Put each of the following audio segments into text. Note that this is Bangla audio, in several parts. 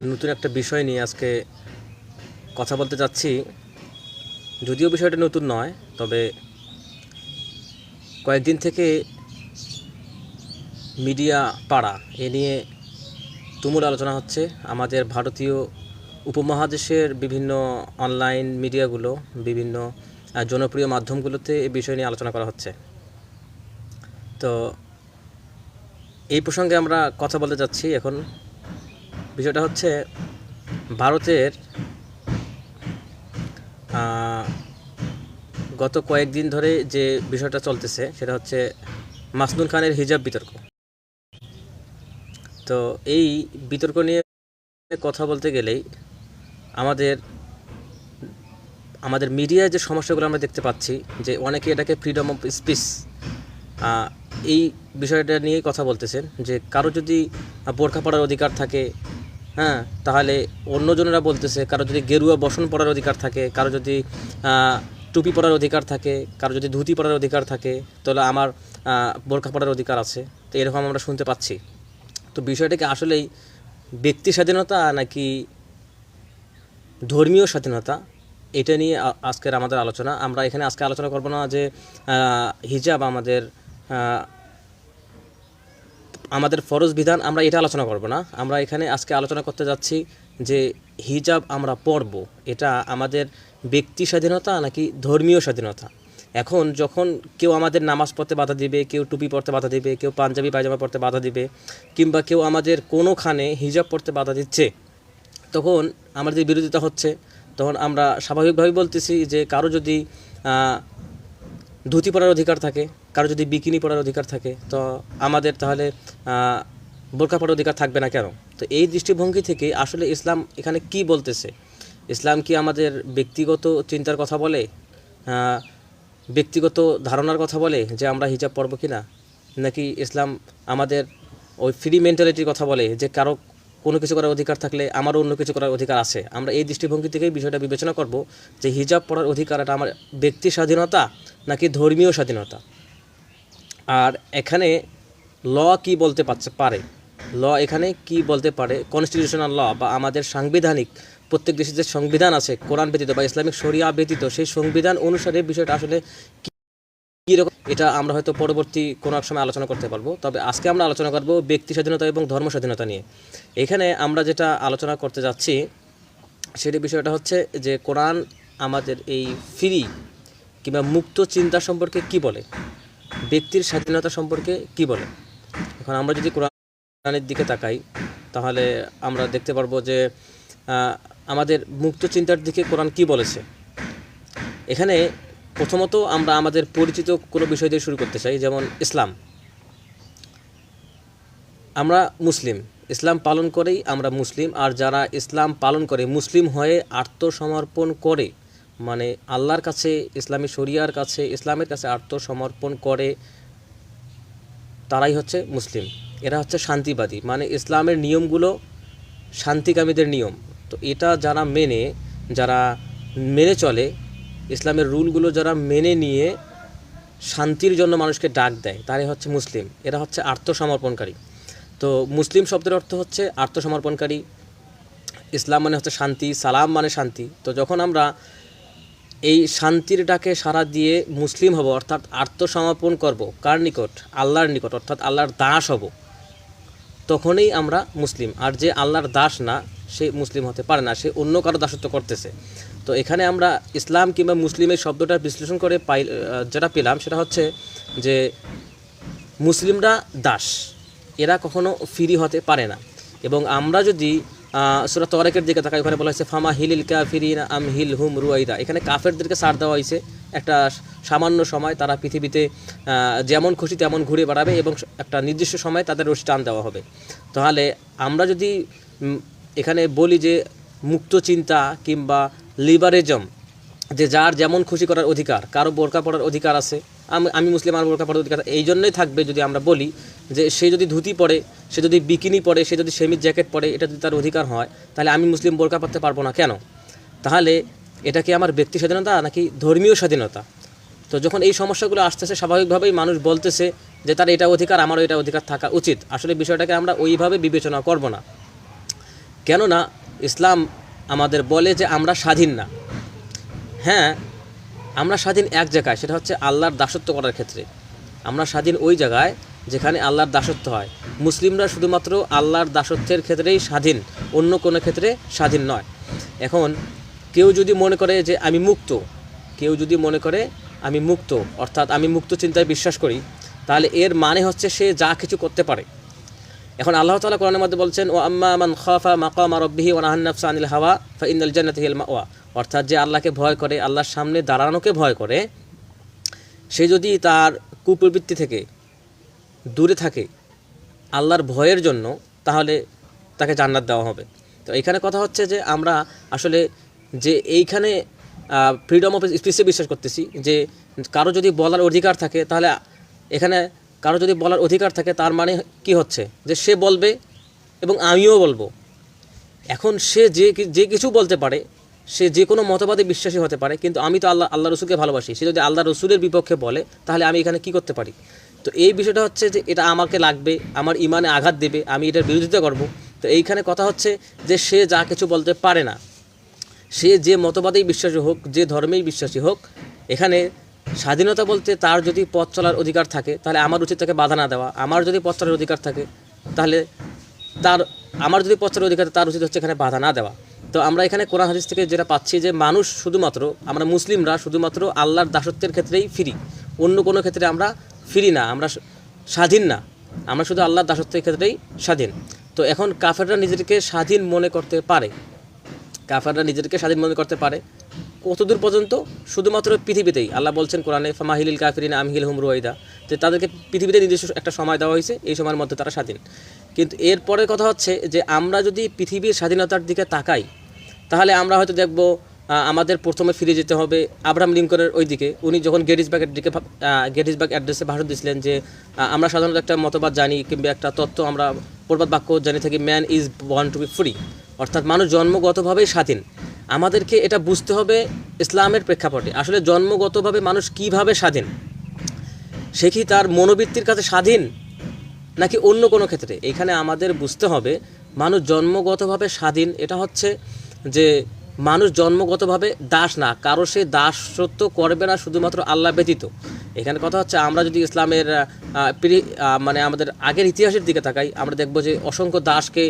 নতুন একটা বিষয় নিয়ে আজকে কথা বলতে যাচ্ছি যদিও বিষয়টা নতুন নয়, তবে কয়েকদিন থেকে মিডিয়া পাড়া এ নিয়ে তুমুল আলোচনা হচ্ছে। আমাদের ভারতীয় উপমহাদেশের বিভিন্ন অনলাইন মিডিয়াগুলো, বিভিন্ন জনপ্রিয় মাধ্যমগুলোতে এই বিষয় নিয়ে আলোচনা করা হচ্ছে। তো এই প্রসঙ্গে আমরা কথা বলতে যাচ্ছি এখন। বিষয়টা হচ্ছে ভারতের গত কয়েকদিন ধরে যে বিষয়টা চলতেছে সেটা হচ্ছে মাসনুন খানের হিজাব বিতর্ক। তো এই বিতর্ক নিয়ে কথা বলতে গেলেই আমাদের আমাদের মিডিয়ায় যে সমস্যাগুলো আমরা দেখতে পাচ্ছি যে অনেকে এটাকে ফ্রিডম অফ স্পিচ এই বিষয়টা নিয়ে কথা বলতেছেন যে কারও যদি বোরখা পড়ার অধিকার থাকে হ্যাঁ তাহলে অন্যজনেরা বলতেছে, কারও যদি গেরুয়া বসন পড়ার অধিকার থাকে, কারও যদি টুপি পরার অধিকার থাকে, কারও যদি ধুতি পরার অধিকার থাকে, তাহলে আমার বোরখা পড়ার অধিকার আছে। তো এরকম আমরা শুনতে পাচ্ছি। তো বিষয়টা কি আসলেই ব্যক্তি স্বাধীনতা নাকি ধর্মীয় স্বাধীনতা? এটা নিয়ে আজকের আমাদের আলোচনা। আমরা এখানে আজকে আলোচনা করব না যে হিজাব আমাদের আমাদের ফরজ বিধান, আমরা এটা আলোচনা করব না। আমরা এখানে আজকে আলোচনা করতে যাচ্ছি যে হিজাব আমরা পরব এটা আমাদের ব্যক্তি স্বাধীনতা নাকি ধর্মীয় স্বাধীনতা? এখন যখন কেউ আমাদের নামাজ পড়তে বাধা দিবে, কেউ টুপি পড়তে বাধা দিবে, কেউ পাঞ্জাবি পায়জামা পড়তে বাধা দিবে, কিংবা কেউ আমাদের কোনোখানে হিজাব পড়তে বাধা দিচ্ছে, তখন আমাদের বিরোধিতা হচ্ছে। তখন আমরা স্বাভাবিকভাবেই বলতেছি যে কারও যদি ধুতি পরার অধিকার থাকে, কারও যদি বিকিনি পরার অধিকার থাকে, তো আমাদের তাহলে বোরকা পরার অধিকার থাকবে না কেন? তো এই দৃষ্টিভঙ্গি থেকে আসলে ইসলাম এখানে কি বলতেছে? ইসলাম কি আমাদের ব্যক্তিগত চিন্তার কথা বলে? ব্যক্তিগত ধারণার কথা বলে যে আমরা হিজাব পরব কি না নাকি ইসলাম আমাদের ওই ফ্রি মেন্টালিটির কথা বলে যে কারও কোনো কিছু করার অধিকার থাকলে আমারও অন্য কিছু করার অধিকার আছে? আমরা এই দৃষ্টিভঙ্গি থেকেই বিষয়টা বিবেচনা করব যে হিজাব পড়ার অধিকার এটা আমার ব্যক্তি স্বাধীনতা নাকি ধর্মীয় স্বাধীনতা? আর এখানে ল কি বলতে পারছে? পারে। ল এখানে কি বলতে পারে? কনস্টিটিউশনাল ল বা আমাদের সাংবিধানিক, প্রত্যেক দেশের যে সংবিধান আছে, কোরআন ব্যতীত বা ইসলামিক শরিয়া ব্যতীত, সেই সংবিধান অনুসারে বিষয়টা আসলে কি- কি রকম, এটা আমরা হয়তো পরবর্তী কোনো এক সময় আলোচনা করতে পারব। তবে আজকে আমরা আলোচনা করব ব্যক্তি স্বাধীনতা এবং ধর্ম স্বাধীনতা নিয়ে। এখানে আমরা যেটা আলোচনা করতে যাচ্ছি, সেটি বিষয়টা হচ্ছে যে কোরআন আমাদের এই ফ্রি কিংবা মুক্ত চিন্তা সম্পর্কে কি বলে? ব্যক্তির স্বাধীনতা সম্পর্কে কি বলে? এখন আমরা যদি কোরআনের দিকে তাকাই, তাহলে আমরা দেখতে পারব যে আমাদের মুক্ত চিন্তার দিকে কোরআন কি বলেছে? এখানে প্রথমত আমরা আমাদের পরিচিত কোনো বিষয় দিয়ে শুরু করতে চাই, যেমন ইসলাম। আমরা মুসলিম। ইসলাম পালন করেই আমরা মুসলিম, আর যারা ইসলাম পালন করে, মুসলিম হয়ে আত্মসমর্পণ করে মানে আল্লাহর কাছে, ইসলামী শরিয়ার কাছে, ইসলামের কাছে আত্মসমর্পণ করে তারাই হচ্ছে মুসলিম। এরা হচ্ছে শান্তিবাদী। মানে ইসলামের নিয়মগুলো শান্তিকামীদের নিয়ম। তো এটা যারা মেনে যারা মেনে চলে, ইসলামের রুলগুলো যারা মেনে নিয়ে শান্তির জন্য মানুষকে ডাক দেয়, তারাই হচ্ছে মুসলিম। এরা হচ্ছে আত্মসমর্পণকারী। তো মুসলিম শব্দের অর্থ হচ্ছে আত্মসমর্পণকারী। ইসলাম মানে হচ্ছে শান্তি, সালাম মানে শান্তি। তো যখন আমরা এই শান্তির ডাকে সাড়া দিয়ে মুসলিম হব, অর্থাৎ আত্মসমর্পণ করব। কার নিকট? আল্লাহর নিকট, অর্থাৎ আল্লাহর দাস হব। তখনই আমরা মুসলিম। আর যে আল্লাহর দাস না, সে মুসলিম হতে পারে না, সে অন্য কারও দাসত্ব করতেছে। তো এখানে আমরা ইসলাম কিংবা মুসলিমের শব্দটা বিশ্লেষণ করে পাই যেটা পেলাম, সেটা হচ্ছে যে মুসলিমরা দাস। এরা কখনো ফ্রি হতে পারে না। এবং আমরা যদি সুরা তরেকের দিকে তাকাই ওখানে বলা হয়েছে, ফামা হিলিল কাফিরিন আম হিল হুম রুয়াইদা। এখানে কাফেরদেরকে সার দেওয়া হয়েছে একটা সামান্য সময় তারা পৃথিবীতে যেমন খুশি তেমন ঘুরে বেড়াবে এবং একটা নির্দিষ্ট সময় তাদের রশি টান দেওয়া হবে। তাহলে আমরা যদি এখানে বলি যে মুক্ত চিন্তা কিংবা লিবারেজম যে যার যেমন খুশি করার অধিকার, কারও বোরকা পড়ার অধিকার আছে। আমি আমি মুসলিম আর বোরকা পড়ার অধিকার এই জন্যই থাকবে যদি আমরা বলি যে সে যদি ধুতি পরে, সে যদি বিকিনি পরে, সে যদি সেমিজ জ্যাকেট পরে, এটা যদি তার অধিকার হয়, তাহলে আমি মুসলিম বোরকা পড়তে পারব না কেন? তাহলে এটা কি আমার ব্যক্তি স্বাধীনতা নাকি ধর্মীয় স্বাধীনতা? তো যখন এই সমস্যাগুলো আসতেছে, স্বাভাবিকভাবেই মানুষ বলতেছে যে তার এটা অধিকার, আমারও এটা অধিকার থাকা উচিত। আসলে বিষয়টাকে আমরা ওইভাবে বিবেচনা করব না। কেননা ইসলাম আমাদের বলে যে আমরা স্বাধীন না। হ্যাঁ আমরা স্বাধীন এক জায়গায়, সেটা হচ্ছে আল্লাহর দাসত্ব করার ক্ষেত্রে। আমরা স্বাধীন ওই জায়গায় যেখানে আল্লাহর দাসত্ব হয়। মুসলিমরা শুধুমাত্র আল্লাহর দাসত্বের ক্ষেত্রেই স্বাধীন, অন্য কোনো ক্ষেত্রে স্বাধীন নয়। এখন, কেউ যদি মনে করে যে আমি মুক্ত, কেউ যদি মনে করে আমি মুক্ত, অর্থাৎ আমি মুক্ত চিন্তায় বিশ্বাস করি, তাহলে এর মানে হচ্ছে সে যা কিছু করতে পারে। এখন আল্লাহ তাআলা কোরআনের মধ্যে বলছেন ও আম্মা মান খাফা মাকামা রাব্বিহি ওয়া নাহান নাফসা আনিল হাওয়া ফা ইন্নাল জান্নাতা হিয়াল মাওয়া। অর্থাৎ যে আল্লাহকে ভয় করে, আল্লাহর সামনে দাঁড়ানোকে ভয় করে, সে যদি তার কুপ্রবৃত্তি থেকে দূরে থাকে আল্লাহর ভয়ের জন্য, তাহলে তাকে জান্নাত দেওয়া হবে। তো এখানে কথা হচ্ছে যে আমরা আসলে যে এইখানে ফ্রিডম অফ স্পিচে বিশ্বাস করতেছি যে কারও যদি বলার অধিকার থাকে, তাহলে এখানে কারও যদি বলার অধিকার থাকে, তার মানে কি হচ্ছে? যে সে বলবে এবং আমিও বলব। এখন সে যে যে কিছু বলতে পারে সে যে কোনো মতবাদে বিশ্বাসী হতে পারে, কিন্তু আমি তো আল্লাহ আল্লাহ রসুলকে ভালোবাসি। সে যদি আল্লাহ রসুলের বিপক্ষে বলে, তাহলে আমি এখানে কি করতে পারি? তো এই বিষয়টা হচ্ছে যে এটা আমাকে লাগবে, আমার ইমানে আঘাত দেবে, আমি এটার বিরোধিতা করব। তো এইখানে কথা হচ্ছে যে সে যা কিছু বলতে পারে না। সে যে মতবাদেই বিশ্বাসী হোক, যে ধর্মেই বিশ্বাসী হোক, এখানে স্বাধীনতা বলতে তার যদি পথ চলার অধিকার থাকে, তাহলে আমার উচিত তাকে বাধা না দেওয়া। আমার যদি পথ চলার অধিকার থাকে, তাহলে তার, আমার যদি পথ চলার অধিকার তার উচিত হচ্ছে এখানে বাধা না দেওয়া। তো আমরা এখানে কোরআন হাদিস থেকে যেটা পাচ্ছি যে মানুষ শুধুমাত্র, আমরা মুসলিমরা শুধুমাত্র আল্লাহর দাসত্বের ক্ষেত্রেই ফিরি। অন্য কোনো ক্ষেত্রে আমরা ফিরি না, আমরা স্বাধীন না। আমরা শুধু আল্লাহর দাসত্বের ক্ষেত্রেই স্বাধীন। তো এখন কাফেররা নিজেদেরকে স্বাধীন মনে করতে পারে। কাফাররা নিজেদেরকে স্বাধীন মনে করতে পারে। কতদূর পর্যন্ত? শুধুমাত্র পৃথিবীতেই। আল্লাহ বলছেন কোরআনে, ফামাহিলিল কাফিরিন আমহিল হুম রুয়াইদা। যে তাদেরকে পৃথিবীতে নিজস্ব একটা সময় দেওয়া হয়েছে, এই সময়ের মধ্যে তারা স্বাধীন। কিন্তু এরপরের কথা হচ্ছে যে, আমরা যদি পৃথিবীর স্বাধীনতার দিকে তাকাই তাহলে আমরা হয়তো দেখব আমাদের প্রথমে ফিরে যেতে হবে আব্রাহাম লিঙ্কনের ওই দিকে উনি যখন গেটিসবাগের দিকে গেটিসবাগ অ্যাড্রেসে ভাষণ দিয়েছিলেন যে আমরা সাধারণত একটা মতবাদ জানি কিংবা একটা তত্ত্ব আমরা প্রবাদ বাক্য জানি থাকি man is born to be free অর্থাৎ মানুষ জন্মগতভাবেই স্বাধীন। আমাদেরকে এটা বুঝতে হবে ইসলামের প্রেক্ষাপটে। আসলে জন্মগতভাবে মানুষ কীভাবে স্বাধীন? সে কি তার মনোবৃত্তির কাছে স্বাধীন? নাকি অন্য কোনো ক্ষেত্রে? এখানে আমাদের বুঝতে হবে, মানুষ জন্মগতভাবে স্বাধীন, এটা হচ্ছে যে মানুষ জন্মগতভাবে দাস না, কারও সে দাসত্ব করবে না শুধুমাত্র আল্লাহ ব্যতীত। এখানে কথা হচ্ছে, আমরা যদি ইসলামের মানে আমাদের আগের ইতিহাসের দিকে তাকাই, আমরা দেখব যে অসংখ্য দাসকে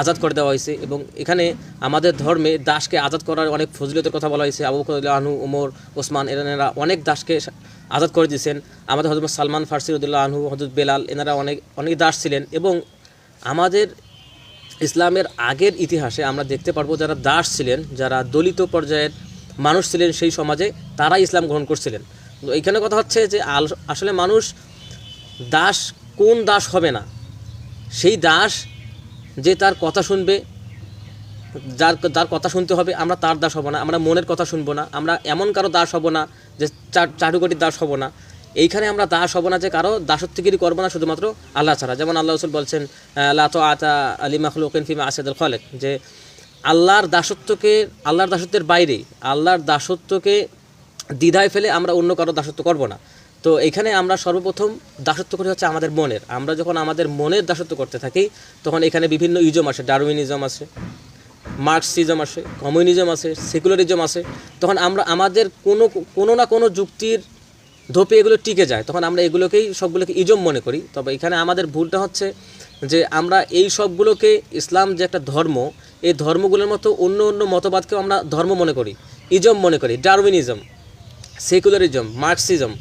আজাদ করে দেওয়া হয়েছে এবং এখানে আমাদের ধর্মে দাসকে আজাদ করার অনেক ফজিলতের কথা বলা হয়েছে। আবু আনহু, ওমর, ওসমান, এনারা অনেক দাসকে আজাদ করে দিয়েছেন। আমাদের হজরত সালমান ফার্সি রদুল্লাহ আনহু হজরত বেলাল, এনারা অনেক অনেক দাস ছিলেন এবং আমাদের ইসলামের আগের ইতিহাসে আমরা দেখতে পারব যারা দাস ছিলেন, যারা দলিত পর্যায়ের মানুষ ছিলেন সেই সমাজে তারা ইসলাম গ্রহণ করছিলেন। তো এইখানে কথা হচ্ছে যে আসলে মানুষ দাস কোন দাস হবে না? সেই দাস যে তার কথা শুনবে, যার যার কথা শুনতে হবে, আমরা তার দাস হব না, আমরা মনের কথা শুনব না, আমরা এমন কারও দাস হব না যে চাটুকাটির দাস হব না। এইখানে আমরা দাস হব না যে কারও দাসত্বগিরি করব না শুধুমাত্র আল্লাহ ছাড়া। যেমন আল্লাহ রসুল বলছেন লাত আতা আলী মাখলুকিন ফিমা আসাদুল খালেক, যে আল্লাহর দাসত্বকে, আল্লাহর দাসত্বের বাইরে, আল্লাহর দাসত্বকে দ্বিধায় ফেলে আমরা অন্য কারও দাসত্ব করব না। তো এখানে আমরা সর্বপ্রথম দাসত্ব করি হচ্ছে আমাদের মনের। আমরা যখন আমাদের মনের দাসত্ব করতে থাকি, তখন এখানে বিভিন্ন ইজম আসে। ডারউইনিজম আছে মার্কসিজম আসে, কমিউনিজম আসে, সেকুলারিজম আসে। তখন আমরা, আমাদের কোনো কোনো না কোনো যুক্তির ধোপে এগুলো টিকে যায়, তখন আমরা এগুলোকেই সবগুলোকে ইজম মনে করি। তবে এখানে আমাদের ভুলটা হচ্ছে যে আমরা এই সবগুলোকে ইসলাম যে একটা ধর্ম, এই ধর্মগুলোর মতো অন্য অন্য মতবাদকেও আমরা ধর্ম মনে করি, ইজম মনে করি, ডারউইনিজম, সেকুলারিজম, মার্কসিজম।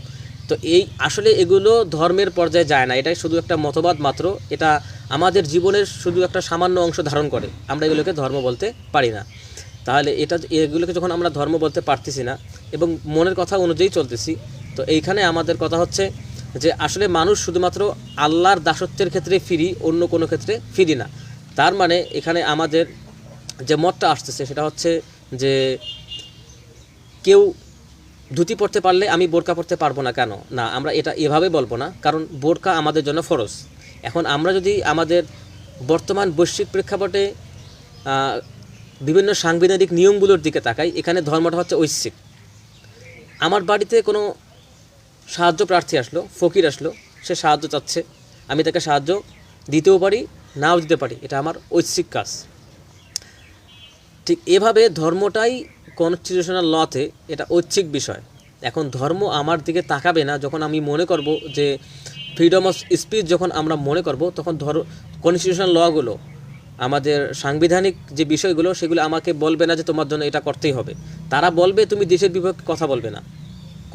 তো এই আসলে এগুলো ধর্মের পর্যায়ে যায় না, এটাই শুধু একটা মতবাদ মাত্র, এটা আমাদের জীবনের শুধু একটা সামান্য অংশ ধারণ করে, আমরা এগুলোকে ধর্ম বলতে পারি না। তাহলে এটা, এগুলোকে যখন আমরা ধর্ম বলতে পারতেছি না, এবং মনের কথা অনুযায়ী চলতেছি তো এইখানে আমাদের কথা হচ্ছে যে আসলে মানুষ শুধুমাত্র আল্লাহর দাসত্বের ক্ষেত্রে ফিরি, অন্য কোনো ক্ষেত্রে ফিরি না। তার মানে এখানে আমাদের যে মতটা আসতেছে সেটা হচ্ছে যে কেউ ধুতি পড়তে পারলে আমি বোরকা পড়তে পারব না কেন? না, আমরা এটা এভাবে বলব না, কারণ বোরকা আমাদের জন্য ফরজ। এখন আমরা যদি আমাদের বর্তমান বৈশ্বিক প্রেক্ষাপটে বিভিন্ন সাংবিধানিক নিয়মগুলোর দিকে তাকাই, এখানে ধর্মটা হচ্ছে ঐশ্বিক আমার বাড়িতে কোনো সাহায্য প্রার্থী আসলো, ফকির আসলো, সে সাহায্য চাচ্ছে। আমি তাকে সাহায্য দিতেও পারি, নাও দিতে পারি, এটা আমার ঐচ্ছিক কাজ। ঠিক এভাবে ধর্মটাই কনস্টিটিউশনাল লতে এটা ঐচ্ছিক বিষয়। এখন ধর্ম আমার দিকে তাকাবে না যখন আমি মনে করব যে ফ্রিডম অফ স্পিচ যখন আমরা মনে করব, তখন ধর কনস্টিটিউশনাল লগুলো আমাদের সাংবিধানিক যে বিষয়গুলো, সেগুলো আমাকে বলবে না যে তোমার জন্য এটা করতেই হবে। তারা বলবে, তুমি দেশের বিপক্ষে কথা বলবে না।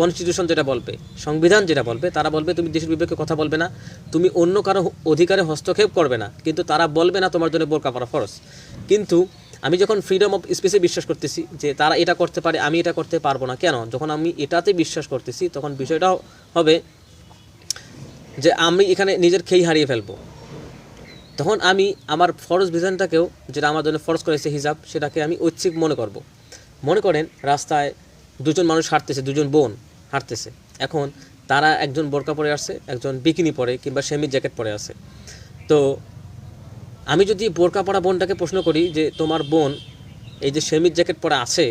কনস্টিটিউশন যেটা বলবে, সংবিধান যেটা বলবে, তারা বলবে তুমি দেশের বিপক্ষে কথা বলবে না, তুমি অন্য কারও অধিকারে হস্তক্ষেপ করবে না, কিন্তু তারা বলবে না তোমার জন্য বোরকা পরা ফরজ। কিন্তু আমি যখন ফ্রিডম অফ স্পেসে বিশ্বাস করতেছি যে তারা এটা করতে পারে, আমি এটা করতে পারব না, কেন? যখন আমি এটাতে বিশ্বাস করতেছি, তখন বিষয়টা হবে যে আমি এখানে নিজের খেই হারিয়ে ফেলব। তখন আমি আমার ফরজ বিধানটাকেও, যেটা আমার জন্য ফরজ করেছে হিজাব, সেটাকে আমি ঐচ্ছিক মনে করব। মনে করেন, রাস্তায় দুজন মানুষ হাঁটতেছে, দুজন বোন। হাঁটতেছে। এখন তারা একজন বোরকা পরে আসছে, একজন বিকিনি পরে কিংবা সেমি জ্যাকেট পরে আছে। তো আমি যদি বোরকা পরা বোনটাকে প্রশ্ন করি যে, তোমার বোন এই যে সেমির জ্যাকেট পরা আছে,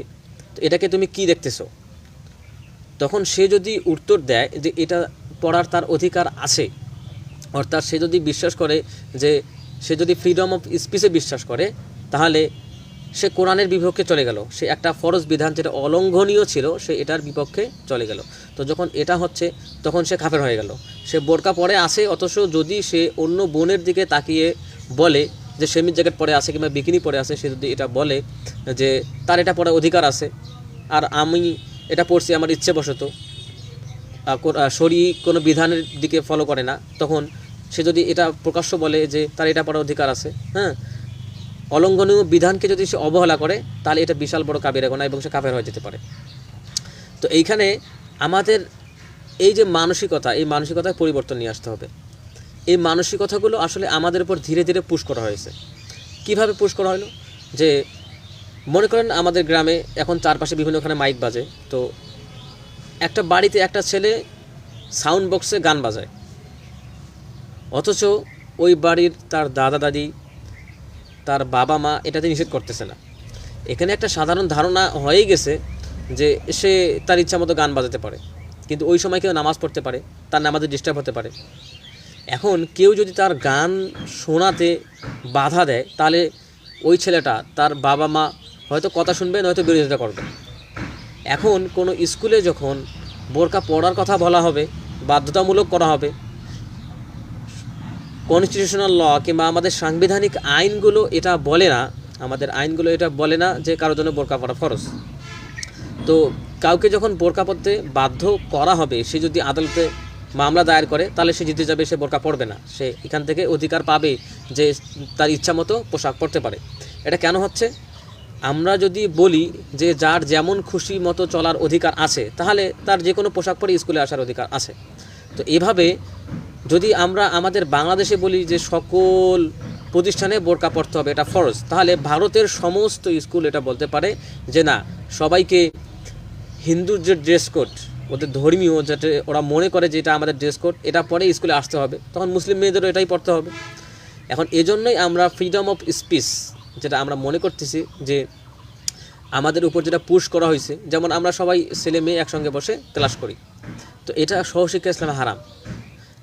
তো এটাকে তুমি কি দেখতেছো? তখন সে যদি উত্তর দেয় যে, এটা পড়ার তার অধিকার আছে। অর্থাৎ সে যদি বিশ্বাস করে যে, সে যদি ফ্রিডম অফ স্পিচে বিশ্বাস করে, তাহলে সে কোরআনের বিপক্ষে চলে গেল। সে একটা ফরজ বিধান যেটা অলঙ্ঘনীয় ছিল, সে এটার বিপক্ষে চলে গেল। তো যখন এটা হচ্ছে, তখন সে খাফের হয়ে গেল। সে বোরকা পরে আসে, অথচ যদি সে অন্য বোনের দিকে তাকিয়ে বলে যে সেমির জ্যাকেট পরে আসে কিংবা বিকিনি পরে আসে, সে যদি এটা বলে যে, তার এটা পড়ার অধিকার আছে, আর আমি এটা পড়ছি আমার ইচ্ছে বশত সরি কোনো বিধানের দিকে ফলো করে না, তখন সে যদি এটা প্রকাশ্য বলে যে, তার এটা পড়ার অধিকার আছে হ্যাঁ অলঙ্ঘনীয় বিধানকে যদি সে অবহেলা করে, তাহলে এটা বিশাল বড় কাবের গোনা এবং সে কাফের হয়ে যেতে পারে। তো এইখানে আমাদের এই যে মানসিকতা, এই মানসিকতায় পরিবর্তন নিয়ে আসতে হবে। এই মানসিকতাগুলো আসলে আমাদের উপর ধীরে ধীরে পুশ করা হয়েছে। কীভাবে পুশ করা হলো? যে মনে করেন আমাদের গ্রামে এখন চারপাশে বিভিন্নখানে মাইক বাজে, তো একটা বাড়িতে একটা ছেলে সাউন্ড বক্সে গান বাজায়। অথচ ওই বাড়ির তার দাদা দাদি তার বাবা মা এটাতে নিষেধ করতেছে না। এখানে একটা সাধারণ ধারণা হয়েই গেছে যে সে তার ইচ্ছা মতো গান বাজাতে পারে, কিন্তু ওই সময় কেউ নামাজ পড়তে পারে, তার নামাজে ডিস্টার্ব হতে পারে। এখন কেউ যদি তার গান শোনাতে বাধা দেয়, তাহলে ওই ছেলেটা তার বাবা মা হয়তো কথা শুনবে, নয়তো বিরোধিতা করবে। এখন কোনো স্কুলে যখন বোরকা পড়ার কথা বলা হবে, বাধ্যতামূলক করা হবে কনস্টিটিউশনাল ল কিংবা আমাদের সাংবিধানিক আইনগুলো এটা বলে না, আমাদের আইনগুলো এটা বলে না যে কারোর জন্য বোরকা পরা ফরজ। তো কাউকে যখন বোরকা পরতে বাধ্য করা হবে, সে যদি আদালতে মামলা দায়ের করে, তাহলে সে জিতে যাবে, সে বোরকা পড়বে না। সে এখান থেকে অধিকার পাবে যে তার ইচ্ছা মতো পোশাক পরতে পারে। এটা কেন হচ্ছে? আমরা যদি বলি যে যার যেমন খুশি মতো চলার অধিকার আছে, তাহলে তার যে কোনো পোশাক পরে স্কুলে আসার অধিকার আছে। তো এভাবে যদি আমরা আমাদের বাংলাদেশে বলি যে সকল প্রতিষ্ঠানে বোরকা পড়তে হবে, এটা ফরজ, তাহলে ভারতের সমস্ত স্কুল এটা বলতে পারে যে না, সবাইকে হিন্দুর যে ড্রেস কোড ওদের ধর্মীয় যাতে ওরা মনে করে যে এটা আমাদের ড্রেস কোড এটা পরে স্কুলে আসতে হবে, তখন মুসলিম মেয়েদেরও এটাই পড়তে হবে। এখন এজন্যই আমরা ফ্রিডম অফ স্পিচ যেটা আমরা মনে করতেছি যে আমাদের উপর যেটা পুশ করা হয়েছে, যেমন আমরা সবাই ছেলে মেয়ে একসঙ্গে বসে ক্লাস করি, তো এটা সহশিক্ষা ইসলামে হারাম।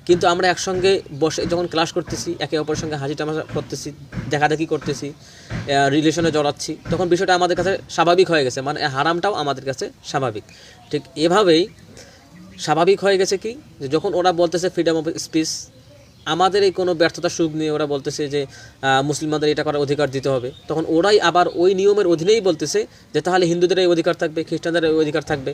কিন্তু আমরা একসঙ্গে বসে, যখন ক্লাস করতেছি, একে অপরের সঙ্গে হাসি টামাশা করতেছি, দেখাদেখি করতেছি রিলেশনে জড়াচ্ছি, তখন বিষয়টা আমাদের কাছে স্বাভাবিক হয়ে গেছে। মানে হারামটাও আমাদের কাছে স্বাভাবিক। ঠিক এভাবেই স্বাভাবিক হয়ে গেছে কি? যে যখন ওরা বলতেছে ফ্রিডম অফ স্পিচ আমাদের এই কোনো ব্যর্থতার সুখ নিয়ে ওরা বলতেছে যে মুসলিমদের এটা করার অধিকার দিতে হবে, তখন ওরাই আবার ওই নিয়মের অধীনেই বলতেছে যে, তাহলে হিন্দুদের এই অধিকার থাকবে, খ্রিস্টানদের এই অধিকার থাকবে।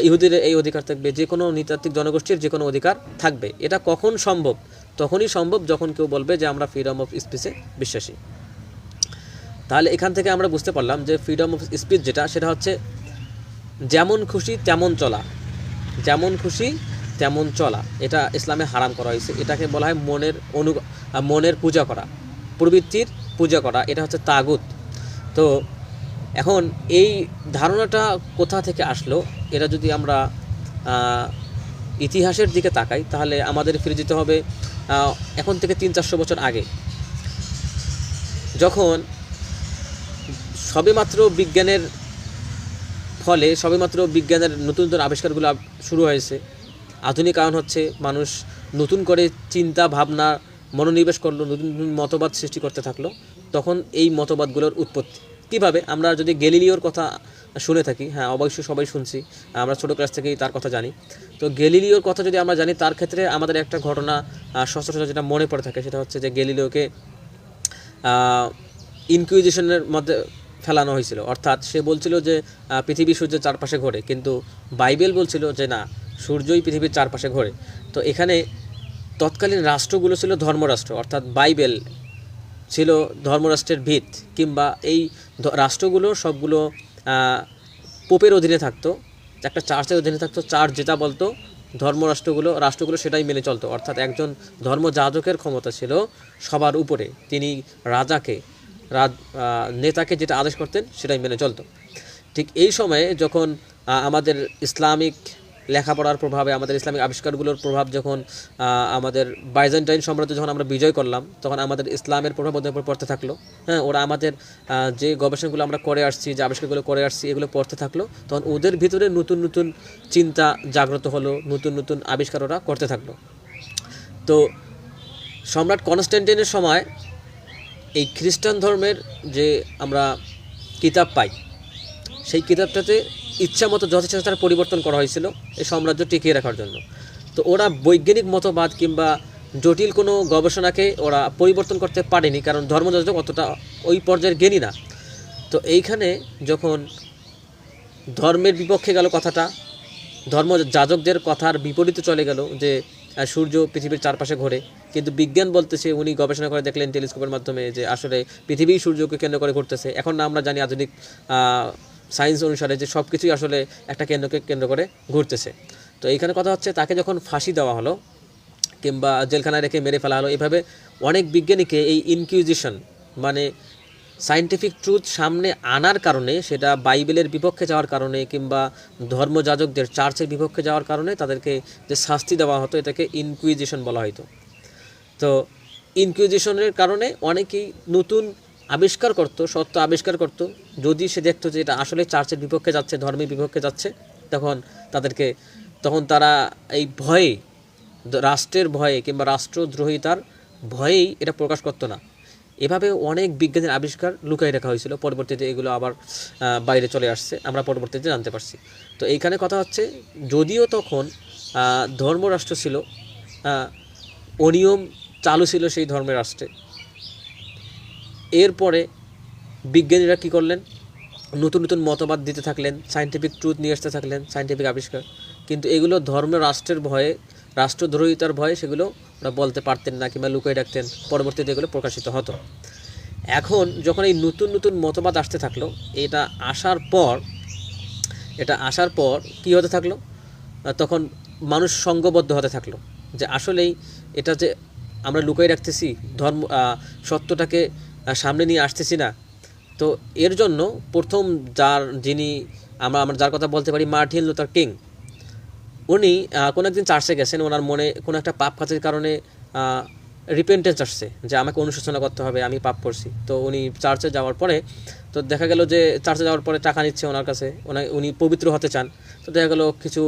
ইহুদিদের এই অধিকার থাকবে, যে কোনো নৃতাত্ত্বিক জনগোষ্ঠীর যে কোনো অধিকার থাকবে। এটা কখন সম্ভব? তখনই সম্ভব যখন কেউ বলবে যে আমরা ফ্রিডম অফ স্পিচে বিশ্বাসী। তাহলে এখান থেকে আমরা বুঝতে পারলাম যে ফ্রিডম অফ স্পিচ যেটা, সেটা হচ্ছে যেমন খুশি তেমন চলা। যেমন খুশি তেমন চলা। এটা ইসলামে হারাম করা হয়েছে। এটাকে বলা হয় মনের অনু মনের পূজা করা। প্রবৃত্তির পূজা করা। এটা হচ্ছে তাগুত। তো এখন এই ধারণাটা কোথা থেকে আসলো? এটা যদি আমরা ইতিহাসের দিকে তাকাই, তাহলে আমাদের ফিরে যেতে হবে এখন থেকে তিন চারশো বছর আগে। যখন সবেমাত্র বিজ্ঞানের ফলে, সবেমাত্র বিজ্ঞানের নতুন নতুন আবিষ্কারগুলো শুরু হয়েছে, আধুনিক কারণ হচ্ছে মানুষ নতুন করে চিন্তা, ভাবনা, মনোনিবেশ করল, নতুন নতুন মতবাদ সৃষ্টি করতে থাকল, তখন এই মতবাদগুলোর উৎপত্তি। কীভাবে আমরা যদি গেলিলিওর কথা শুনে থাকি হ্যাঁ অবশ্যই সবাই শুনছি, আমরা ছোটো ক্লাস থেকেই তার কথা জানি। তো গেলিলিওর কথা যদি আমরা জানি, তার ক্ষেত্রে আমাদের একটা ঘটনা সচরাচর যেটা মনে পড়ে থাকে, সেটা হচ্ছে যে গেলিলিওকে ইনকুইজিশনের মধ্যে ফেলানো হয়েছিল। অর্থাৎ সে বলছিল যে পৃথিবী সূর্যের চারপাশে ঘোরে, কিন্তু বাইবেল বলছিল যে না, সূর্যই পৃথিবীর চারপাশে ঘোরে। তো এখানে তৎকালীন রাষ্ট্রগুলো ছিল ধর্মরাষ্ট্র, অর্থাৎ বাইবেল ছিল ধর্মরাষ্ট্রের ভিত, কিংবা এই রাষ্ট্রগুলো সবগুলো পোপের অধীনে থাকতো, একটা চার্চের অধীনে থাকতো, চার্চ যেটা বলতো, ধর্মরাষ্ট্রগুলো, রাষ্ট্রগুলো সেটাই মেনে চলতো। অর্থাৎ একজন ধর্মযাজকের ক্ষমতা ছিল সবার উপরে, তিনি রাজাকে রাজ নেতাকে যেটা আদেশ করতেন সেটাই মেনে চলতো। ঠিক এই সময়ে যখন আমাদের ইসলামিক লেখাপড়ার প্রভাবে, আমাদের ইসলামিক আবিষ্কারগুলোর প্রভাব যখন আমাদের বাইজেন্টাইন সাম্রাজ্য যখন আমরা বিজয় করলাম, তখন আমাদের ইসলামের প্রভাব ওদের উপর পড়তে থাকল। হ্যাঁ ওরা আমাদের যে গবেষণাগুলো আমরা করে আসছি, যে আবিষ্কারগুলো করে আসছি, এগুলো পড়তে থাকল। তখন ওদের ভিতরে নতুন নতুন চিন্তা জাগ্রত হলো, নতুন নতুন আবিষ্কার ওরা করতে থাকল। তো সম্রাট কনস্ট্যান্টিনের সময় এই খ্রিস্টান ধর্মের যে আমরা কিতাব পাই, সেই কিতাবটাতে ইচ্ছা মতো যথেষ্ট পরিবর্তন করা হয়েছিল এই সাম্রাজ্য টিকিয়ে রাখার জন্য। তো ওরা বৈজ্ঞানিক মতবাদ কিংবা জটিল কোনো গবেষণাকে ওরা পরিবর্তন করতে পারেনি, কারণ ধর্মযাজক অতটা ওই পর্যায়ের জ্ঞানী না। তো এইখানে যখন ধর্মের বিপক্ষে গেল কথাটা ধর্ম যাজকদের কথার বিপরীতে চলে গেল যে সূর্য পৃথিবীর চারপাশে ঘোরে, কিন্তু বিজ্ঞান বলতেছে উনি গবেষণা করে দেখলেন টেলিস্কোপের মাধ্যমে যে আসলে পৃথিবী সূর্যকে কেন্দ্র করে ঘুরতেছে। এখন না আমরা জানি আধুনিক সায়েন্স অনুসারে যে সব কিছুই আসলে একটা কেন্দ্রকে কেন্দ্র করে ঘুরতেছে। তো এইখানে কথা হচ্ছে, তাকে যখন ফাঁসি দেওয়া হলো, কিংবা জেলখানায় রেখে মেরে ফেলা হলো, এভাবে অনেক বিজ্ঞানীকে এই ইনকিউজিশন মানে সায়েন্টিফিক ট্রুথ সামনে আনার কারণে, সেটা বাইবেলের বিপক্ষে যাওয়ার কারণে, কিংবা ধর্মযাজকদের চার্চের বিপক্ষে যাওয়ার কারণে তাদেরকে যে শাস্তি দেওয়া হতো, এটাকে ইনকুইজিশন বলা হতো তো ইনকুইজিশনের কারণে অনেকেই নতুন আবিষ্কার করত, সত্য আবিষ্কার করত। যদি সে দেখতো যে এটা আসলে চার্চের বিপক্ষে যাচ্ছে, ধর্মের বিপক্ষে যাচ্ছে, তখন তাদেরকে, তখন তারা এই ভয়ে, রাষ্ট্রের ভয়ে কিংবা রাষ্ট্রদ্রোহিতার ভয়েই এটা প্রকাশ করতো না। এভাবে অনেক বিজ্ঞানের আবিষ্কার লুকাই রাখা হয়েছিল। পরবর্তীতে এগুলো আবার বাইরে চলে আসছে। আমরা পরবর্তীতে জানতে পারছি। তো এইখানে কথা হচ্ছে, যদিও তখন ধর্মরাষ্ট্র ছিল অনিয়ম চালু ছিল সেই ধর্মের রাষ্ট্রে এরপরে বিজ্ঞানীরা কি করলেন? নতুন নতুন মতবাদ দিতে থাকলেন সায়েন্টিফিক ট্রুথ নিয়ে আসতে থাকলেন সায়েন্টিফিক আবিষ্কার। কিন্তু এগুলো ধর্ম রাষ্ট্রের ভয়ে, রাষ্ট্রদ্রোহিতার ভয়ে সেগুলো ওরা বলতে পারতেন না কিংবা লুকিয়ে রাখতেন। পরবর্তীতে এগুলো প্রকাশিত হতো। এখন যখন এই নতুন নতুন মতবাদ আসতে থাকল, এটা আসার পর, এটা আসার পর কি হতে থাকল? তখন মানুষ সঙ্গবদ্ধ হতে থাকল যে আসলেই এটা যে আমরা লুকাই রাখতেছি, ধর্ম সত্যটাকে সামনে নিয়ে আসতেছি না। তো এর জন্য প্রথম যার যিনি আমরা আমরা যার কথা বলতে পারি, মার্টিন লুথার কিং, উনি কোনো একদিন চার্চে গেছেন, ওনার মনে কোনো একটা পাপ কাজের কারণে রিপেন্টেন্স আসছে, যে আমাকে অনুশোচনা করতে হবে, আমি পাপ করছি। তো উনি চার্চে যাওয়ার পরে, তো দেখা গেল যে চার্চে যাওয়ার পরে টাকা নিচ্ছে ওনার কাছে উনি পবিত্র হতে চান। তো দেখা গেল কিছু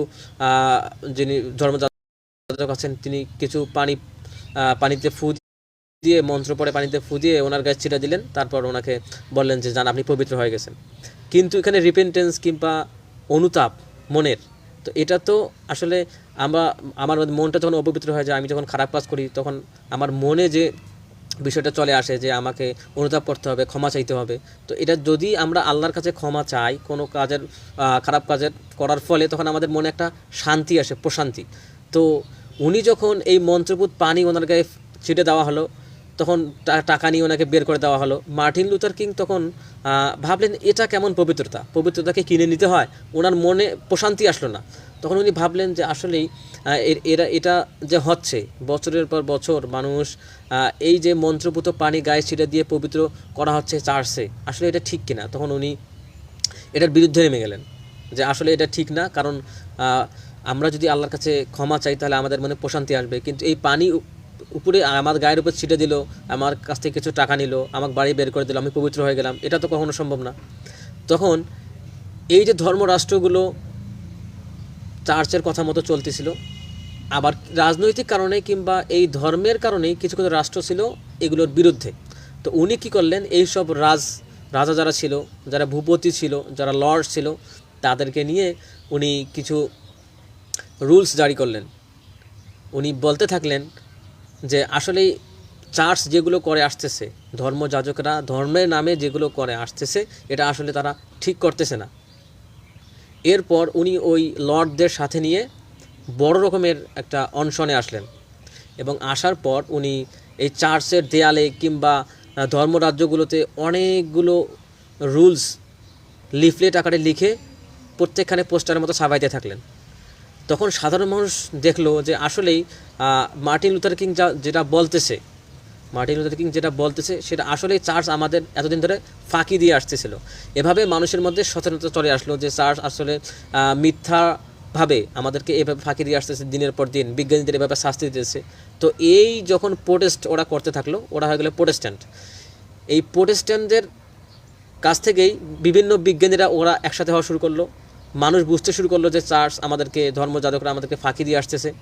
যিনি ধর্মযাজক আছেন, তিনি কিছু পানি পানিতে ফু দিয়ে মন্ত্র পড়ে পানিতে ফু দিয়ে ওনার গায়ে ছিটা দিলেন, তারপর ওনাকে বললেন যে যান আপনি পবিত্র হয়ে গেছেন। কিন্তু এখানে রিপেন্টেন্স কিংবা অনুতাপ মনের, তো এটা তো আসলে আমরা, আমার মনটা যখন অপবিত্র হয়ে যায়, আমি যখন খারাপ কাজ করি, তখন আমার মনে যে বিষয়টা চলে আসে যে, আমাকে অনুতাপ করতে হবে, ক্ষমা চাইতে হবে। তো এটা যদি আমরা আল্লাহর কাছে ক্ষমা চাই, কোনো কাজের খারাপ কাজের করার ফলে, তখন আমাদের মনে একটা শান্তি আসে, প্রশান্তি। তো উনি যখন এই মন্ত্রপুত পানি ওনার গায়ে ছিটে দেওয়া হলো তখন টাকা নিয়ে ওনাকে বের করে দেওয়া হলো। মার্টিন লুথার কিং তখন ভাবলেন, এটা কেমন পবিত্রতা? পবিত্রতাকে কিনে নিতে হয়। ওনার মনে প্রশান্তি আসলো না। তখন উনি ভাবলেন যে, আসলেই এর- এটা যে হচ্ছে, বছরের পর বছর মানুষ এই যে মন্ত্রপুত পানি গায়ে ছিটে দিয়ে পবিত্র করা হচ্ছে চার্চে, আসলে এটা ঠিক কিনা? তখন উনি এটার বিরুদ্ধে নেমে গেলেন, যে, আসলে এটা ঠিক না, কারণ আমরা যদি আল্লাহর কাছে ক্ষমা চাই, তাহলে আমাদের মনে প্রশান্তি আসবে। কিন্তু এই পানি উপরে আমার গায়ের উপর ছিটে দিল, আমার কাছ থেকে কিছু টাকা নিল, আমাকে বাড়ি বের করে দিল, আমি পবিত্র হয়ে গেলাম। এটা তো কখনো সম্ভব না। তখন এই যে ধর্মরাষ্ট্রগুলো চার্চের কথা মতো চলতেছিল, আবার রাজনৈতিক কারণে কিংবা এই ধর্মের কারণেই কিছু কিছু রাষ্ট্র ছিল এগুলোর বিরুদ্ধে। তো উনি কি করলেন এই সব রাজ, রাজা যারা ছিল, যারা ভূপতি ছিল, যারা লর্ড ছিল, তাদেরকে নিয়ে উনি কিছু রুলস জারি করলেন। উনি বলতে থাকলেন যে আসলেই চার্চ যেগুলো করে আসতেছে ধর্মযাজকরা ধর্মের নামে যেগুলো করে আসতেছে, এটা আসলে তারা ঠিক করতেছে না। এরপর উনি ওই লর্ডদের সাথে নিয়ে বড় রকমের একটা অনশনে আসলেন এবং আসার পর উনি এই চার্চের দেয়ালে কিংবা ধর্মরাজ্যগুলোতে অনেকগুলো রুলস, লিফলেট আকারে লিখে প্রত্যেকখানে পোস্টারের মতো সাবাইতে থাকলেন। তখন সাধারণ মানুষ দেখল যে আসলেই মার্টিন লুথার কিং যা যেটা বলতেছে মার্টিন লুথার কিং যেটা বলতেছে সেটা আসলেই চার্চ আমাদের এতদিন ধরে ফাঁকি দিয়ে আসতেছিল। এভাবে মানুষের মধ্যে সচেতনতা চলে আসলো যে চার্চ আসলে আহ, মিথ্যাভাবে আমাদেরকে এভাবে ফাঁকি দিয়ে আসতেছে দিনের পর দিন বিজ্ঞানীদের এভাবে শাস্তি দিতেছে। তো এই যখন প্রোটেস্ট ওরা করতে থাকল ওরা হয়ে গেলো প্রোটেস্ট্যান্ট। এই প্রোটেস্ট্যান্টদের কাছ থেকেই বিভিন্ন বিজ্ঞানীরা ওরা একসাথে হওয়া শুরু করল। মানুষ বুঝতে শুরু করল যে চার্চ আমাদেরকে, ধর্মযাজকরা আমাদেরকে ফাঁকি দিয়ে আসতেছে।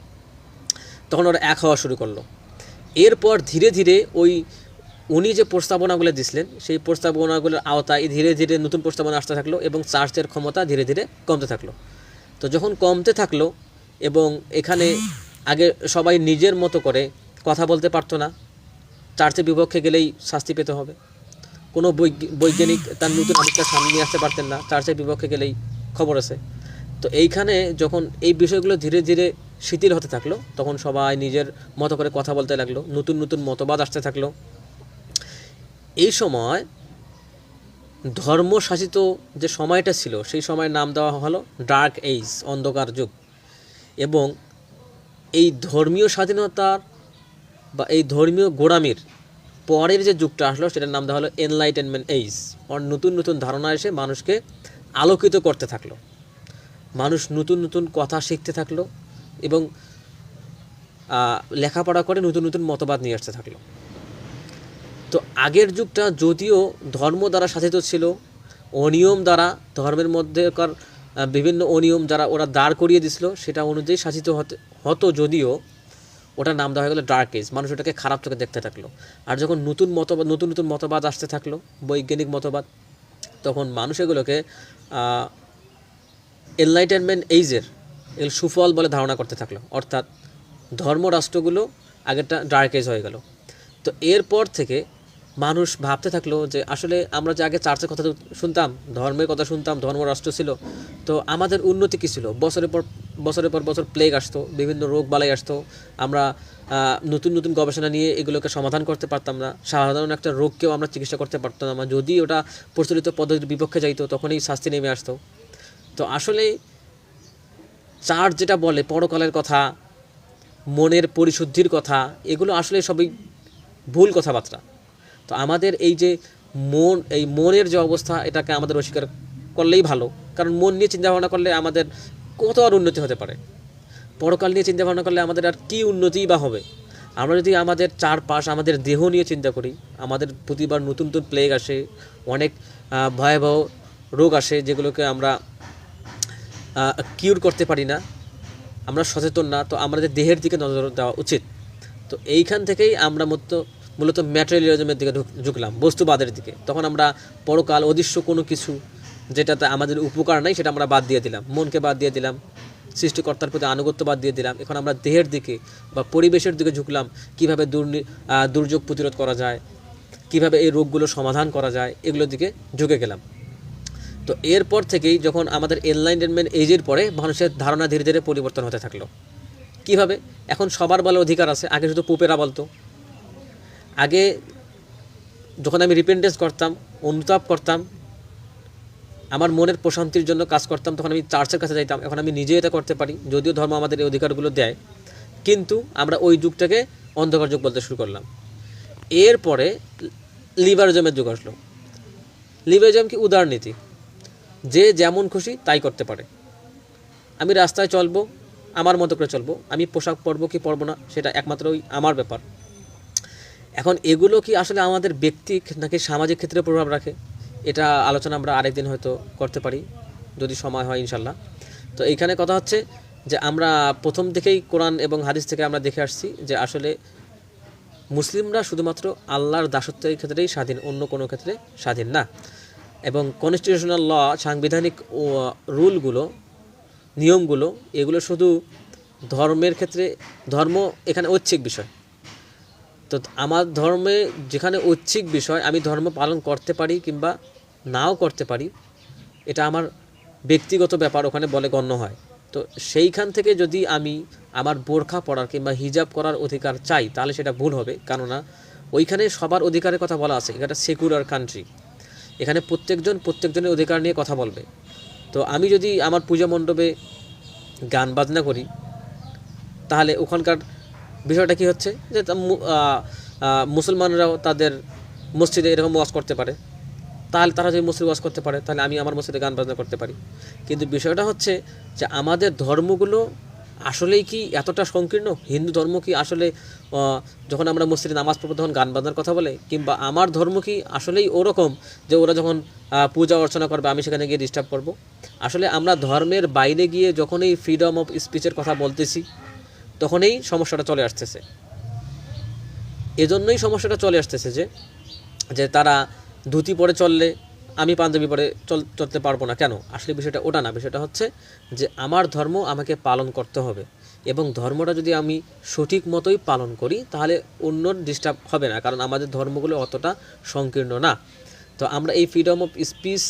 তখন ওরা এক হওয়া শুরু করল। এরপর ধীরে ধীরে ওই উনি যে প্রস্তাবনাগুলো দিছিলেন, সেই প্রস্তাবনাগুলোর আওতায় ধীরে ধীরে নতুন প্রস্তাবনা আসতে থাকল এবং চার্চের ক্ষমতা ধীরে ধীরে কমতে থাকল। তো যখন কমতে থাকল এবং এখানে আগে সবাই নিজের মতো করে কথা বলতে পারতো না, চার্চের বিপক্ষে গেলেই শাস্তি পেতে হবে। কোনো বৈজ্ঞ- বৈজ্ঞানিক তার নতুন আবিষ্কার সামনে নিয়ে আসতে পারতেন না, চার্চের বিপক্ষে গেলেই খবর আছে। তো এইখানে যখন এই বিষয়গুলো ধীরে ধীরে শিথিল হতে থাকল, তখন সবাই নিজের মতো করে কথা বলতে লাগল, নতুন নতুন মতবাদ আসতে থাকল। এই সময় ধর্মশাসিত যে সময়টা ছিল, সেই সময়ের নাম দেওয়া হলো ডার্ক এইজ অন্ধকার যুগ। এবং এই ধর্মীয় স্বাধীনতার বা এই ধর্মীয় গোড়ামির পরের যে যুগটা আসলো, সেটার নাম দেওয়া হলো এনলাইটেনমেন্ট এইজ নতুন নতুন ধারণা এসে মানুষকে আলোকিত করতে থাকল। মানুষ নতুন নতুন কথা শিখতে থাকল এবং লেখাপড়া করে নতুন নতুন মতবাদ নিয়ে আসতে থাকল। তো আগের যুগটা যদিও ধর্ম দ্বারা সাধিত ছিল, অনিয়ম দ্বারা ধর্মের মধ্যেকার বিভিন্ন অনিয়ম যারা ওরা দাঁড় করিয়ে দিছিল, সেটা অনুযায়ী শাসিত হতে, হতো যদিও ওটার নাম দেওয়া হয়ে গেলো ডার্ক এজ মানুষ ওটাকে খারাপ চোখে দেখতে থাকল। আর যখন নতুন মতবাদ নতুন নতুন মতবাদ আসতে থাকল, বৈজ্ঞানিক মতবাদ, তখন মানুষ এগুলোকে এনলাইটেনমেন্ট এইজের এগুলো সুফল বলে ধারণা করতে থাকল। অর্থাৎ ধর্মরাষ্ট্রগুলো আগেরটা ডার্ক এজ হয়ে গেল। তো এরপর থেকে মানুষ ভাবতে থাকল যে আসলে আমরা যে আগে চার্চের কথা শুনতাম, ধর্মের কথা শুনতাম ধর্মরাষ্ট্র ছিল, তো আমাদের উন্নতি কী ছিল? বছরের পর বছরের পর বছর প্লেগ আসতো, বিভিন্ন রোগ বালাই আসতো, আমরা নতুন নতুন গবেষণা নিয়ে এগুলোকে সমাধান করতে পারতাম না। সাধারণ একটা রোগকেও আমরা চিকিৎসা করতে পারতাম না। যদি ওটা প্রচলিত পদ্ধতির বিপক্ষে যাইতো, তখনই শাস্তি নেমে আসতো। তো আসলে চার্চ যেটা বলে, পরকালের কথা, মনের পরিশুদ্ধির কথা, এগুলো আসলে সবই ভুল কথাবার্তা। তো আমাদের এই যে মন, এই মনের যে অবস্থা, এটাকে আমাদের অস্বীকার করলেই ভালো। কারণ মন নিয়ে চিন্তা ভাবনা করলে আমাদের কত আর উন্নতি হতে পারে? পরকাল নিয়ে চিন্তা ভাবনা করলে আমাদের আর কী উন্নতি বা হবে? আমরা যদি আমাদের চারপাশ, আমাদের দেহ নিয়ে চিন্তা করি, আমাদের প্রতিবার নতুন নতুন প্লেগ আসে, অনেক ভয়াবহ রোগ আসে যেগুলোকে আমরা কিউর করতে পারি না, আমরা সচেতন না, তো আমাদের দেহের দিকে নজর দেওয়া উচিত। তো এইখান থেকেই আমরা মূলত মূলত ম্যাটেরিয়ালিজমের দিকে ঝুঁকলাম বস্তুবাদের দিকে। তখন আমরা পরকাল, অদৃশ্য কোনো কিছু যেটাতে আমাদের উপকার নাই, সেটা আমরা বাদ দিয়ে দিলাম, মনকে বাদ দিয়ে দিলাম। সৃষ্টিকর্তার প্রতি আনুগত্যবাদ দিয়ে দিলাম। এখন আমরা দেহের দিকে বা পরিবেশের দিকে ঝুঁকলাম। কীভাবে দুর্নি দুর্যোগ প্রতিরোধ করা যায়? কীভাবে এই রোগগুলো সমাধান করা যায়? এগুলোর দিকে ঝুঁকে গেলাম। তো এরপর থেকেই যখন আমাদের এনলাইনমেন্ট এজের পরে মানুষের ধারণা ধীরে ধীরে পরিবর্তন হতে থাকল। কীভাবে? এখন সবার বলে অধিকার আছে। আগে শুধু পোপেরা বলতো। আগে যখন আমি রিপেন্টেন্স করতাম, অনুতাপ করতাম আমার মনের প্রশান্তির জন্য কাজ করতাম, তখন আমি চার্চের কাছে যাইতাম। এখন আমি নিজে এটা করতে পারি, যদিও ধর্ম আমাদের এই অধিকারগুলো দেয়। কিন্তু আমরা ওই যুগটাকে অন্ধকার যুগ বলতে শুরু করলাম। এরপরে লিবারিজমের যুগ আসলো। লিবারিজম কি উদারনীতি যে যেমন খুশি তাই করতে পারে। আমি রাস্তায় চলবো, আমার মতো করে চলবো। আমি পোশাক পরবো কি পরবো না, সেটা একমাত্র ওই আমার ব্যাপার। এখন এগুলো কি আসলে আমাদের ব্যক্তিক নাকি সামাজিক ক্ষেত্রে প্রভাব রাখে? এটা আলোচনা আমরা আরেকদিন হয়তো করতে পারি, যদি সময় হয় ইনশাল্লাহ তো এইখানে কথা হচ্ছে যে আমরা প্রথম থেকেই কোরআন এবং হাদিস থেকে আমরা দেখে আসছি যে আসলে মুসলিমরা শুধুমাত্র আল্লাহর দাসত্বের ক্ষেত্রেই স্বাধীন, অন্য কোনো ক্ষেত্রে স্বাধীন না। এবং কনস্টিটিউশনাল ল সাংবিধানিক রুলগুলো, নিয়মগুলো, এগুলো শুধু ধর্মের ক্ষেত্রে, ধর্ম এখানে ঐচ্ছিক বিষয়। তো আমার ধর্মে যেখানে ঐচ্ছিক বিষয়, আমি ধর্ম পালন করতে পারি কিংবা নাও করতে পারি, এটা আমার ব্যক্তিগত ব্যাপার, ওখানে বলে গণ্য হয়। তো সেইখান থেকে যদি আমি আমার বোরখা পরার কিংবা হিজাব করার অধিকার চাই, তাহলে সেটা ভুল হবে। কেননা ওইখানে সবার অধিকারের কথা বলা আছে এটা সেকুলার কান্ট্রি এখানে প্রত্যেকজন প্রত্যেকজনের অধিকার নিয়ে কথা বলবে। তো আমি যদি আমার পূজা মণ্ডপে গান বাজনা করি, তাহলে ওখানকার বিষয়টা কি হচ্ছে? যে মুসলমানরাও তাদের মসজিদে এরকম ওয়াজ করতে পারে। তাহলে তারা যদি মসজিদে ওয়াজ করতে পারে, তাহলে আমি আমার মসজিদে গান বাজনা করতে পারি। কিন্তু বিষয়টা হচ্ছে যে আমাদের ধর্মগুলো আসলেই কি এতটা সংকীর্ণ? হিন্দু ধর্ম কি আসলে যখন আমরা মসজিদে নামাজ পড়ব তখন গান বাজনার কথা বলে? কিংবা আমার ধর্ম কি আসলেই ওরকম যে ওরা যখন পূজা অর্চনা করবে, আমি সেখানে গিয়ে ডিস্টার্ব করব? আসলে আমরা ধর্মের বাইরে গিয়ে যখনই ফ্রিডম অফ স্পিচের কথা বলতেছি তখনই সমস্যাটা চলে আসতেছে। এজন্যই সমস্যাটা চলে আসতেছে যে যে তারা ধুতি পরে চললে, আমি পাঞ্জাবি পরে চল, চলতে পারব না। কেন? আসলে বিষয়টা ওটা না। বিষয়টা হচ্ছে যে, আমার ধর্ম আমাকে পালন করতে হবে এবং ধর্মটা যদি আমি সঠিক মতোই পালন করি, তাহলে অন্যর ডিস্টার্ব হবে না। কারণ আমাদের ধর্মগুলো অতটা সংকীর্ণ না। তো আমরা এই ফ্রিডম অফ স্পিচ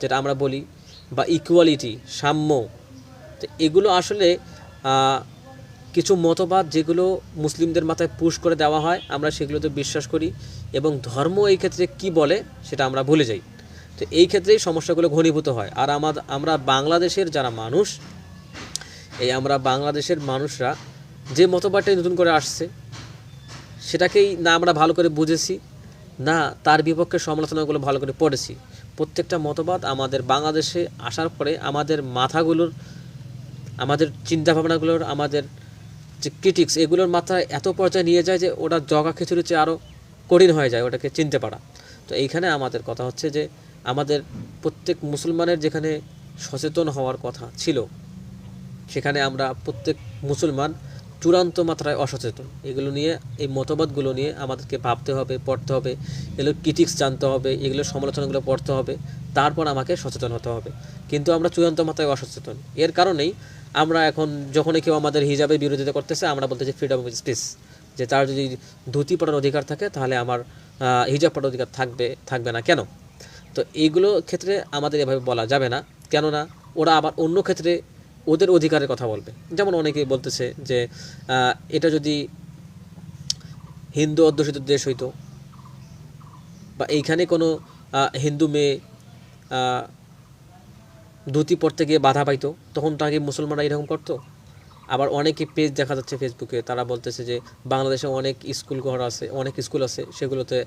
যেটা আমরা বলি, বা ইকুয়ালিটি সাম্য, তো এগুলো আসলে কিছু মতবাদ যেগুলো মুসলিমদের মাথায় পুশ করে দেওয়া হয়, আমরা সেগুলোতে বিশ্বাস করি এবং ধর্ম এই ক্ষেত্রে কি বলে সেটা আমরা ভুলে যাই। তো এই ক্ষেত্রেই সমস্যাগুলো ঘনীভূত হয়। আর আমাদের আমরা বাংলাদেশের যারা মানুষ, এই আমরা বাংলাদেশের মানুষরা যে মতবাদটাই নতুন করে আসছে, সেটাকেই না আমরা ভালো করে বুঝেছি, না তার বিপক্ষে সমালোচনাগুলো ভালো করে পড়েছি। প্রত্যেকটা মতবাদ আমাদের বাংলাদেশে আসার পরে আমাদের মাথাগুলোর, আমাদের চিন্তাভাবনাগুলোর, আমাদের যে ক্রিটিক্স এগুলোর মাত্রা এত পর্যায়ে নিয়ে যায় যে ওটা জগা খিচুড়ির চেয়ে আরও কঠিন হয়ে যায় ওটাকে চিনতে পারা। তো এইখানে আমাদের কথা হচ্ছে যে আমাদের প্রত্যেক মুসলমানের যেখানে সচেতন হওয়ার কথা ছিল, সেখানে আমরা প্রত্যেক মুসলমান চূড়ান্ত মাত্রায় অসচেতন। এগুলো নিয়ে, এই মতবাদগুলো নিয়ে আমাদেরকে ভাবতে হবে, পড়তে হবে। এগুলো ক্রিটিক্স জানতে হবে, এগুলো সমালোচনাগুলো পড়তে হবে। তারপর আমাকে সচেতন হতে হবে। কিন্তু আমরা চূড়ান্ত মাত্রায় অসচেতন। এর কারণেই আমরা এখন যখনই কেউ আমাদের হিজাবের বিরোধিতা করতেছে, আমরা বলতেছি ফ্রিডম অফ স্পিচ যে তার যদি ধুতি পড়ার অধিকার থাকে, তাহলে আমার হিজাব পড়ার অধিকার থাকবে থাকবে না। কেন? তো এইগুলো ক্ষেত্রে আমাদের এভাবে বলা যাবে না। কেননা ওরা আবার অন্য ক্ষেত্রে ওদের অধিকারের কথা বলবে। যেমন অনেকেই বলতেছে যে এটা যদি হিন্দু অধ্যুষিত দেশ হইতো, বা এইখানে কোনো হিন্দু মেয়ে ধুতি পড়তে গিয়ে বাধা পাইতো, তখন তাকে মুসলমানরা এরকম করতো? আবার অনেকে পেজ দেখা যাচ্ছে ফেসবুকে তারা বলতেছে যে, বাংলাদেশে অনেক স্কুল ঘর আছে, অনেক স্কুল আছে, সেগুলোতে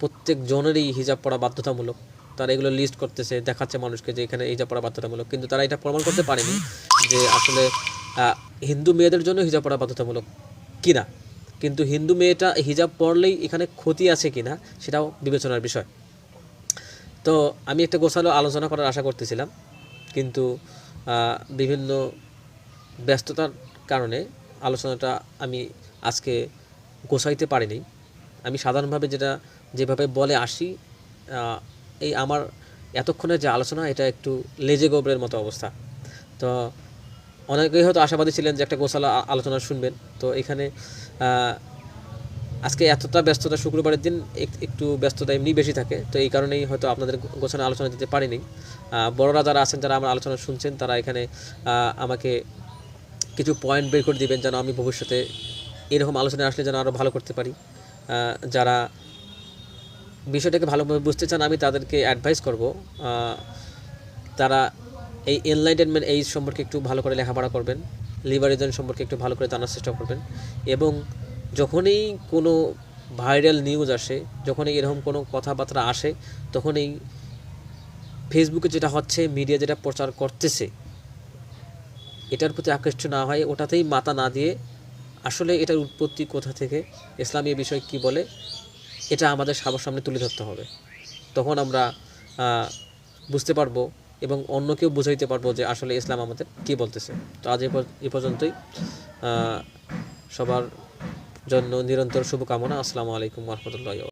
প্রত্যেক জনেরই হিজাব পড়া বাধ্যতামূলক। তারা এগুলো লিস্ট করতেছে, দেখাচ্ছে মানুষকে যে এখানে হিজাব পড়া বাধ্যতামূলক। কিন্তু তারা এটা প্রমাণ করতে পারেনি যে আসলে হিন্দু মেয়েদের জন্য হিজাব পড়া বাধ্যতামূলক কিনা? কিন্তু হিন্দু মেয়েটা হিজাব পড়লেই এখানে ক্ষতি আছে কিনা, সেটাও বিবেচনার বিষয়। তো আমি একটা গোছালো আলোচনা করার আশা করতেছিলাম, কিন্তু বিভিন্ন ব্যস্ততার কারণে আলোচনাটা আমি আজকে গোছাইতে পারিনি। আমি সাধারণভাবে যেটা, যেভাবে বলে আসি এই আমার এতক্ষণের যে আলোচনা, এটা একটু লেজে গোবরের মতো অবস্থা। তো অনেকেই হয়তো আশাবাদী ছিলেন যে একটা গোছালো আ- আলোচনা শুনবেন। তো এখানে আজকে এতটা ব্যস্ততা শুক্রবারের দিন এক- একটু ব্যস্ততা এমনি বেশি থাকে। তো এই কারণেই হয়তো আপনাদের গোছানো আলোচনা দিতে পারিনি। বড়রা যারা আছেন, যারা আমার আলোচনা শুনছেন, তারা এখানে আমাকে কিছু পয়েন্ট বের করে দিবেন যেন আমি ভবিষ্যতে এরকম আলোচনায় আসলে যেন আরও ভালো করতে পারি। যারা বিষয়টাকে ভালোভাবে বুঝতে চান, আমি তাদেরকে অ্যাডভাইস করব। তারা এই এনলাইটেনমেন্ট এইজ সম্পর্কে একটু ভালো করে লেখাপড়া করবেন লিবারিজম সম্পর্কে একটু ভালো করে জানার চেষ্টা করবেন এবং যখনই কোনো ভাইরাল নিউজ আসে, যখনই এরকম কোনো কথাবার্তা আসে, তখনই ফেসবুকে যেটা হচ্ছে মিডিয়া যেটা প্রচার করতেছে, এটার প্রতি আকৃষ্ট না হয় ওটাতেই মাথা না দিয়ে আসলে এটার উৎপত্তি কোথা থেকে, ইসলামী বিষয় কি বলে, এটা আমাদের সবার সামনে তুলে ধরতে হবে। তখন আমরা বুঝতে পারব এবং অন্যকেও বুঝাইতে পারব যে আসলে ইসলাম আমাদের কি বলতেছে। তো আজ এ পর্যন্তই সবার জন্য নিরন্তর শুভকামনা। আসসালামু আলাইকুম রহমতুল্লাহ